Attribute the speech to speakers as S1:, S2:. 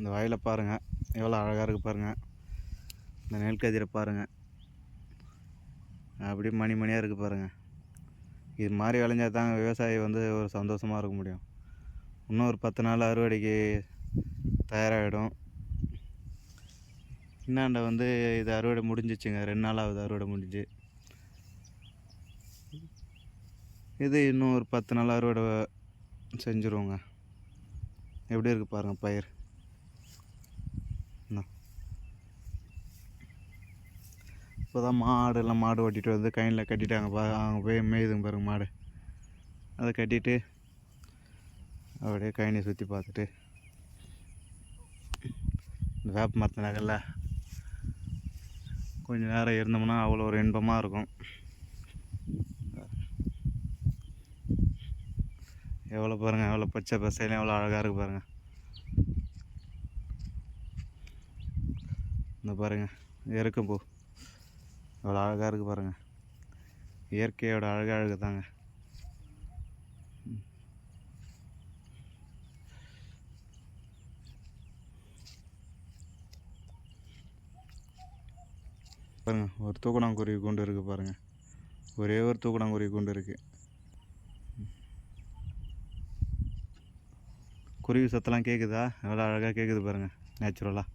S1: இந்த வயலை பாருங்கள் எவ்வளோ அழகாக இருக்குது பாருங்கள் இந்த நெல்கதிரை பாருங்கள் அப்படியே மணி மணியாக இருக்குது பாருங்கள் இது மாதிரி விளைஞ்சால் தான் விவசாயி வந்து ஒரு சந்தோஷமாக இருக்க முடியும். இன்னும் ஒரு பத்து நாள் அறுவடைக்கு தயாராகிடும் இன்னாண்ட வந்து இது அறுவடை முடிஞ்சிச்சுங்க. ரெண்டு நாள் ஆகுது அறுவடை முடிஞ்சு. இது இன்னும் ஒரு பத்து நாள் அறுவடை செஞ்சுருவோங்க. எப்படி இருக்குது பாருங்கள் பயிர்? இப்போ தான் மாடெல்லாம் மாடு ஓட்டிகிட்டு வந்து கைனில் கட்டிட்டாங்க. பா அங்கே போய் மேயுதுங்க பாருங்க மாடு. அதை கட்டிட்டு அப்படியே கைனியை சுற்றி பார்த்துட்டு இந்த வேப்ப மரத்து நகரில் கொஞ்சம் நேரம் இருந்தோம்னா அவ்வளோ ஒரு இன்பமாக இருக்கும். எவ்வளோ பாருங்கள் எவ்வளோ பச்சை பசையிலும் எவ்வளோ அழகாக இருக்குது பாருங்கள் இந்த பாருங்கள் இறக்கும் பூ. எவ்வளோ அழகாக இருக்குது பாருங்கள் இயற்கையோட அழகாக அழகு தாங்க பாருங்கள் ஒரு தூக்கணாங்குருவி கொண்டு இருக்குது பாருங்கள் ஒரே ஒரு தூக்கணாங்குருவி கொண்டு இருக்குது குருவி சத்தெல்லாம் கேட்குதா எவ்வளோ அழகாக கேட்குது பாருங்கள் நேச்சுரலாக